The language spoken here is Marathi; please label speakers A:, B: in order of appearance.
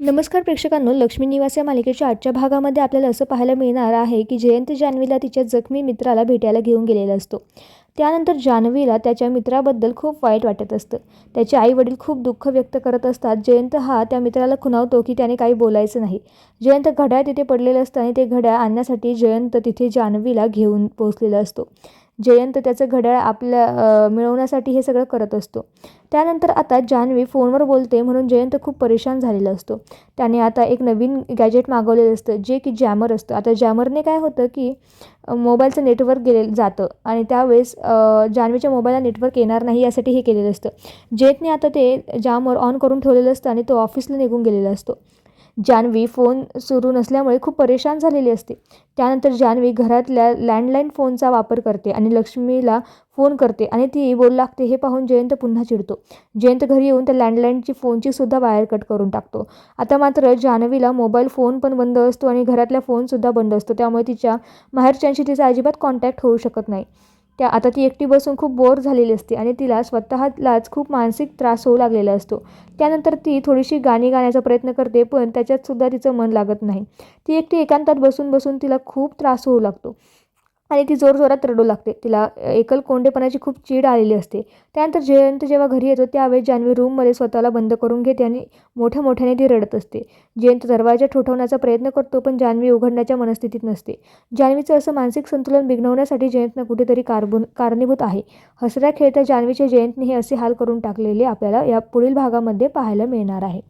A: नमस्कार प्रेक्षकांनो लक्ष्मी निवास या मालिकेच्या आजच्या भागामध्ये आपल्याला असं पाहायला मिळणार आहे की जयंत जान्हवीला तिच्या जखमी मित्राला भेटायला घेऊन गेलेला असतो. त्यानंतर जान्हवीला त्याच्या मित्राबद्दल खूप वाईट वाटत असतं. त्याचे आई वडील खूप दुःख व्यक्त करत असतात. जयंत हा त्या मित्राला खुणावतो की त्याने काही बोलायचं नाही. जयंत घड्याळ तिथे पडलेलं असतं आणि ते घड्याळ आणण्यासाठी जयंत तिथे जान्हवीला घेऊन पोहोचलेला असतो. जयंत त्याचं घड्याळ आपल्या मिळवण्यासाठी हे सगळं करत असतो. त्यानंतर आता जान्हवी फोनवर बोलते म्हणून जयंत खूप परेशान झालेला असतो. त्याने आता एक नवीन गॅजेट मागवलेलं असतं जे की जॅमर असतं. आता जॅमरने काय होतं की मोबाईलचं नेटवर्क गेले जातं आणि त्यावेळेस जान्हवीच्या मोबाईलला नेटवर्क येणार नाही यासाठी हे केलेलं असतं. जयंतने आता ते जॅमर ऑन करून ठेवलेलं असतं आणि तो ऑफिसला निघून गेलेला असतो. जान्हवी फोन सुरू नसल्यामुळे खूप परेशान झालेली असते. त्यानंतर जान्हवी घरातल्या लँडलाईन फोनचा वापर करते आणि लक्ष्मीला फोन करते आणि ती बोलू लागते हे पाहून जयंत पुन्हा चिडतो. जयंत घरी येऊन त्या लँडलाईनची फोनची सुद्धा वायर कट करून टाकतो. आता मात्र जान्हवीला मोबाईल फोन पण बंद असतो आणि घरातल्या फोनसुद्धा बंद असतो. त्यामुळे तिच्या माहेरच्यांशी तिचा अजिबात कॉन्टॅक्ट होऊ शकत नाही. त्या आता ती एकटी बसून खूप बोर झालेली असते आणि तिला स्वतःलाच खूप मानसिक त्रास होऊ लागलेला असतो. त्यानंतर ती थोडीशी गाणी गाण्याचा प्रयत्न करते पण त्याच्यातसुद्धा तिचं मन लागत नाही. ती एकटी एकांतात बसून बसून तिला खूप त्रास होऊ लागतो. आणि ती जोरजोरात रडू लागते. तिला एकल कोंडेपणाची खूप चीड आलेली असते. त्यानंतर जयंत जेव्हा घरी येतो त्यावेळेस जान्हवी रूममध्ये स्वतःला बंद करून घेते आणि मोठ्या मोठ्याने ती रडत असते. जयंत दरवाजा ठोठवण्याचा प्रयत्न करतो पण जान्हवी उघडण्याच्या मनस्थितीत नसते. जान्हवीचं असं मानसिक संतुलन बिघडवण्यासाठी जयंतनं कुठेतरी कारबून कारणीभूत आहे. हसऱ्या खेळत्या जान्हवीच्या जयंतने हे असे हाल करून टाकलेले आपल्याला या पुढील भागामध्ये पाहायला मिळणार आहे.